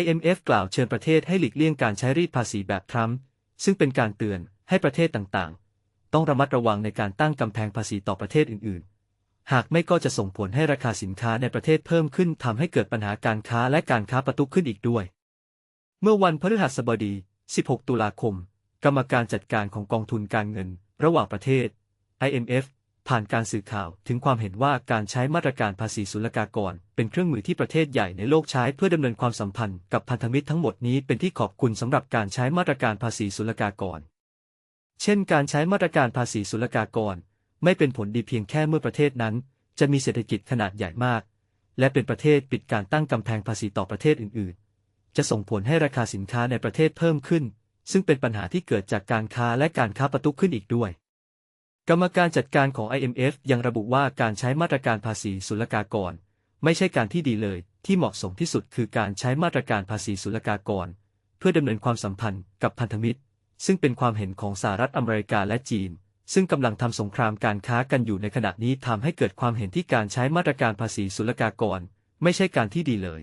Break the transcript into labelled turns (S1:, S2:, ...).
S1: IMF กล่าวเชิญประเทศให้หลีกเลี่ยงการใช้รีดภาษีแบบทรัมป์ซึ่งเป็นการเตือนให้ประเทศต่างๆ ต้องระมัดระวังในการตั้งกำแพงภาษีต่อประเทศอื่นๆ หากไม่ก็จะส่งผลให้ราคาสินค้าในประเทศเพิ่มขึ้นทำให้เกิดปัญหาการค้าและการค้าประตุขึ้นอีกด้วย เมื่อวันพฤหัสบดี 16 ตุลาคม กรรมการจัดการของกองทุนการเงิน ระหว่างประเทศ IMF ผ่านการสื่อข่าวถึงความเห็นว่าการใช้มาตรการภาษีศุลกากร เป็นเครื่องมือที่ประเทศใหญ่ในโลกใช้เพื่อดำเนินความสัมพันธ์กับพันธมิตรทั้งหมดนี้เป็นที่ขอบคุณสำหรับการใช้มาตรการภาษีศุลกากร เช่น การใช้มาตรการภาษีศุลกากร ไม่เป็นผลดีเพียงแค่เมื่อประเทศนั้น จะมีเศรษฐกิจขนาดใหญ่มาก และเป็นประเทศปิดการตั้งกำแพงภาษีต่อประเทศอื่น ๆ จะส่งผลให้ราคาสินค้าในประเทศเพิ่มขึ้น ซึ่งเป็นปัญหาที่เกิดจากการค้าและการค้าประตุขึ้นอีกด้วย กรรมการจัดการของ IMF ยังระบุว่าการใช้มาตรการภาษีศุลกากร ไม่ใช่การที่ดีเลย ที่เหมาะสมที่สุดคือการใช้มาตรการภาษีศุลกากร เพื่อดำเนินความสัมพันธ์กับพันธมิตร ซึ่งเป็นความเห็นของสหรัฐอเมริกาและจีน ซึ่งกำลังทำสงครามการค้ากันอยู่ในขณะนี้ทำให้เกิดความเห็นที่การใช้มาตรการภาษีศุลกากร ไม่ใช่การที่ดีเลย